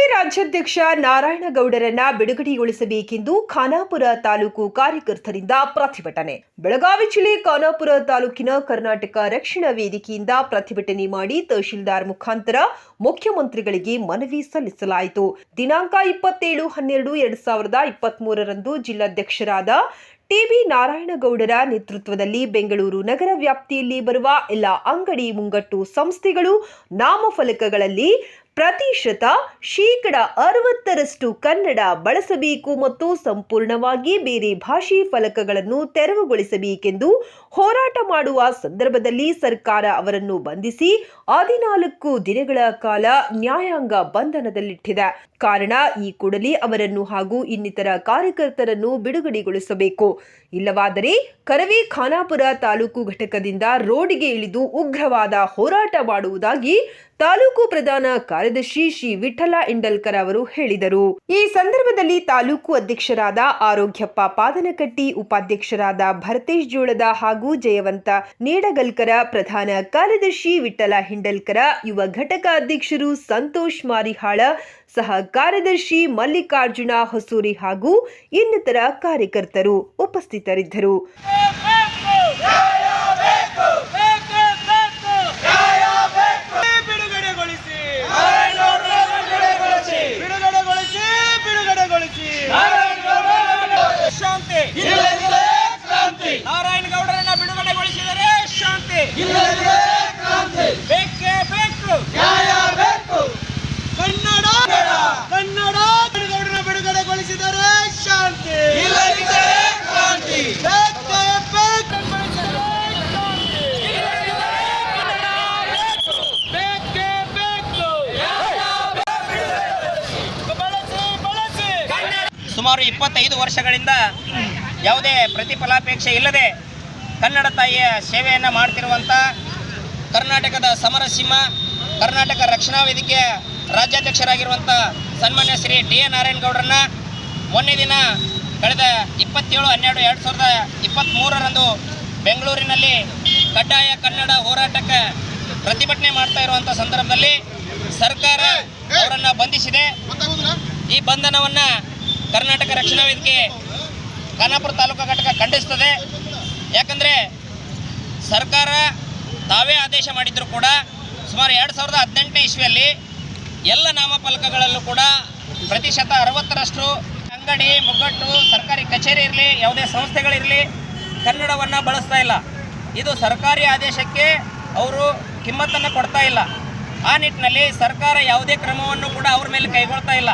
ಕೆನಪೆ ರಾಜ್ಯಾಧ್ಯಕ್ಷ ನಾರಾಯಣಗೌಡರನ್ನ ಬಿಡುಗಡೆಗೊಳಿಸಬೇಕೆಂದು ಖಾನಾಪುರ ತಾಲೂಕು ಕಾರ್ಯಕರ್ತರಿಂದ ಪ್ರತಿಭಟನೆ. ಬೆಳಗಾವಿ ಜಿಲ್ಲೆ ಖಾನಾಪುರ ತಾಲೂಕಿನ ಕರ್ನಾಟಕ ರಕ್ಷಣಾ ವೇದಿಕೆಯಿಂದ ಪ್ರತಿಭಟನೆ ಮಾಡಿ ತಹಶೀಲ್ದಾರ್ ಮುಖಾಂತರ ಮುಖ್ಯಮಂತ್ರಿಗಳಿಗೆ ಮನವಿ ಸಲ್ಲಿಸಲಾಯಿತು. ದಿನಾಂಕ ಇಪ್ಪತ್ತೇಳು ಹನ್ನೆರಡು ಎರಡ್ ಸಾವಿರದ ಇಪ್ಪತ್ತ್ ಮೂರರಂದು ಜಿಲ್ಲಾಧ್ಯಕ್ಷರಾದ ಟಿವಿ ನಾರಾಯಣಗೌಡರ ನೇತೃತ್ವದಲ್ಲಿ ಬೆಂಗಳೂರು ನಗರ ವ್ಯಾಪ್ತಿಯಲ್ಲಿ ಬರುವ ಎಲ್ಲ ಅಂಗಡಿ, ಮುಂಗಟ್ಟು ಸಂಸ್ಥೆಗಳು ನಾಮಫಲಕಗಳಲ್ಲಿ ಪ್ರತಿಶತ ಶೇಕಡ ಅರವತ್ತರಷ್ಟು ಕನ್ನಡ ಬಳಸಬೇಕು ಮತ್ತು ಸಂಪೂರ್ಣವಾಗಿ ಬೇರೆ ಭಾಷೆ ಫಲಕಗಳನ್ನು ತೆರವುಗೊಳಿಸಬೇಕೆಂದು ಹೋರಾಟ ಮಾಡುವ ಸಂದರ್ಭದಲ್ಲಿ ಸರ್ಕಾರ ಅವರನ್ನು ಬಂಧಿಸಿ ಹದಿನಾಲ್ಕು ದಿನಗಳ ಕಾಲ ನ್ಯಾಯಾಂಗ ಬಂಧನದಲ್ಲಿಟ್ಟಿದೆ. ಕಾರಣ ಈ ಕೂಡಲೇ ಅವರನ್ನು ಹಾಗೂ ಇನ್ನಿತರ ಕಾರ್ಯಕರ್ತರನ್ನು ಬಿಡುಗಡೆಗೊಳಿಸಬೇಕು. ಇಲ್ಲವಾದರೆ ಕರವೇ ಖಾನಾಪುರ ತಾಲೂಕು ಘಟಕದಿಂದ ರೋಡಿಗೆ ಇಳಿದು ಉಗ್ರವಾದ ಹೋರಾಟ ಮಾಡುವುದಾಗಿ ತಾಲೂಕು ಪ್ರಧಾನ ಕಾರ್ಯದರ್ಶಿ ಶ್ರೀ ವಿಠಲ ಇಂಡಲ್ಕರ್ ಅವರು ಹೇಳಿದರು. ಈ ಸಂದರ್ಭದಲ್ಲಿ ತಾಲೂಕು ಅಧ್ಯಕ್ಷರಾದ ಆರೋಗ್ಯಪ್ಪ ಪಾದನಕಟ್ಟಿ, ಉಪಾಧ್ಯಕ್ಷರಾದ ಭರತೇಶ್ ಜೋಳದ ಹಾಗೂ ಜಯವಂತ ನೀಡಗಲ್ಕರ ಪ್ರಧಾನ ಕಾರ್ಯದರ್ಶಿ ವಿಠಲ ಹಿಂಡಲ್ಕರ, ಯುವ ಘಟಕ ಅಧ್ಯಕ್ಷರು ಸಂತೋಷ್ ಮಾರಿಹಾಳ, ಸಹ ಕಾರ್ಯದರ್ಶಿ ಮಲ್ಲಿಕಾರ್ಜುನ ಹೊಸೂರಿ ಹಾಗೂ ಇನ್ನಿತರ ಕಾರ್ಯಕರ್ತರು ಉಪಸ್ಥಿತರಿದ್ದರು. ನಾರಾಯಣ ಗೌಡರನ್ನ ಬಿಡುಗಡೆಗೊಳಿಸಿದರೆ ಶಾಂತಿ. ಬೇಕೇ ಬೇಕು. ಕನ್ನಡ ಕನ್ನಡ. ಗೌಡರನ್ನ ಬಿಡುಗಡೆಗೊಳಿಸಿದರೆ ಶಾಂತಿ. ಸುಮಾರು ಇಪ್ಪತ್ತೈದು ವರ್ಷಗಳಿಂದ ಯಾವುದೇ ಪ್ರತಿಫಲಾಪೇಕ್ಷೆ ಇಲ್ಲದೆ ಕನ್ನಡ ತಾಯಿಯ ಸೇವೆಯನ್ನು ಮಾಡ್ತಿರುವಂಥ ಕರ್ನಾಟಕದ ಸಮರ ಸಿಂಹ ಕರ್ನಾಟಕ ರಕ್ಷಣಾ ವೇದಿಕೆಯ ರಾಜ್ಯಾಧ್ಯಕ್ಷರಾಗಿರುವಂಥ ಸನ್ಮಾನ್ಯ ಶ್ರೀ ಡಿ ಎ ನಾರಾಯಣಗೌಡರನ್ನ ಮೊನ್ನೆ ದಿನ ಕಳೆದ ಇಪ್ಪತ್ತೇಳು, ಹನ್ನೆರಡು, ಎರಡು ಸಾವಿರದ ಇಪ್ಪತ್ತ್ಮೂರರಂದು ಬೆಂಗಳೂರಿನಲ್ಲಿ ಕಡ್ಡಾಯ ಕನ್ನಡ ಹೋರಾಟಕ್ಕೆ ಪ್ರತಿಭಟನೆ ಮಾಡ್ತಾ ಇರುವಂಥ ಸಂದರ್ಭದಲ್ಲಿ ಸರ್ಕಾರ ಅವರನ್ನು ಬಂಧಿಸಿದೆ. ಈ ಬಂಧನವನ್ನು ಕರ್ನಾಟಕ ರಕ್ಷಣಾ ವೇದಿಕೆ ಖಾನಾಪುರ ತಾಲೂಕು ಘಟಕ ಖಂಡಿಸ್ತದೆ. ಯಾಕಂದರೆ ಸರ್ಕಾರ ತಾವೇ ಆದೇಶ ಮಾಡಿದ್ರು ಕೂಡ ಸುಮಾರು ಎರಡು ಸಾವಿರದ ಹದಿನೆಂಟನೇ ಇಸ್ವಿಯಲ್ಲಿ ಎಲ್ಲ ನಾಮಫಲಕಗಳಲ್ಲೂ ಕೂಡ ಪ್ರತಿಶತ ಅರವತ್ತರಷ್ಟು ಅಂಗಡಿ, ಮುಗ್ಗಟ್ಟು, ಸರ್ಕಾರಿ ಕಚೇರಿ ಇರಲಿ, ಯಾವುದೇ ಸಂಸ್ಥೆಗಳಿರಲಿ ಕನ್ನಡವನ್ನು ಬಳಸ್ತಾ ಇಲ್ಲ. ಇದು ಸರ್ಕಾರಿ ಆದೇಶಕ್ಕೆ ಅವರು ಕಿಮ್ಮತ್ತನ್ನು ಕೊಡ್ತಾ ಇಲ್ಲ. ಆ ನಿಟ್ಟಿನಲ್ಲಿ ಸರ್ಕಾರ ಯಾವುದೇ ಕ್ರಮವನ್ನು ಕೂಡ ಅವ್ರ ಮೇಲೆ ಕೈಗೊಳ್ತಾ ಇಲ್ಲ.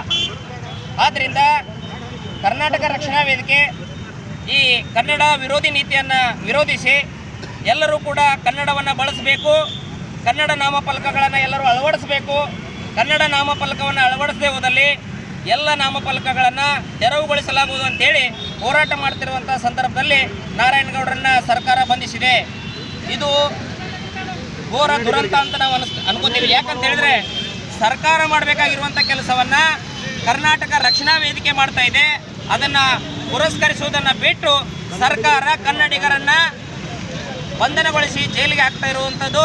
ಆದ್ದರಿಂದ ಕರ್ನಾಟಕ ರಕ್ಷಣಾ ವೇದಿಕೆ ಈ ಕನ್ನಡ ವಿರೋಧಿ ನೀತಿಯನ್ನು ವಿರೋಧಿಸಿ ಎಲ್ಲರೂ ಕೂಡ ಕನ್ನಡವನ್ನು ಬಳಸಬೇಕು. ಕನ್ನಡ ನಾಮಫಲಕಗಳನ್ನು ಎಲ್ಲರೂ ಅಳವಡಿಸಬೇಕು. ಕನ್ನಡ ನಾಮಫಲಕವನ್ನು ಅಳವಡಿಸದೇ ಹೋದಲ್ಲಿ ಎಲ್ಲ ನಾಮಫಲಕಗಳನ್ನು ತೆರವುಗೊಳಿಸಲಾಗುವುದು ಅಂತೇಳಿ ಹೋರಾಟ ಮಾಡ್ತಿರುವಂಥ ಸಂದರ್ಭದಲ್ಲಿ ನಾರಾಯಣಗೌಡರನ್ನ ಸರ್ಕಾರ ಬಂಧಿಸಿದೆ. ಇದು ಘೋರ ದುರಂತ ಅಂತ ನಾವು ಅನಿಸ್, ಅನ್ಕೋತೀವಿ. ಯಾಕಂತ ಹೇಳಿದ್ರೆ ಸರ್ಕಾರ ಮಾಡಬೇಕಾಗಿರುವಂಥ ಕೆಲಸವನ್ನು ಕರ್ನಾಟಕ ರಕ್ಷಣಾ ವೇದಿಕೆ ಮಾಡ್ತಾ ಇದೆ. ಅದನ್ನ ಪುರಸ್ಕರಿಸುವುದನ್ನು ಬಿಟ್ಟು ಸರ್ಕಾರ ಕನ್ನಡಿಗರನ್ನ ಬಂಧನಗೊಳಿಸಿ ಜೈಲಿಗೆ ಹಾಕ್ತಾ ಇರುವಂಥದ್ದು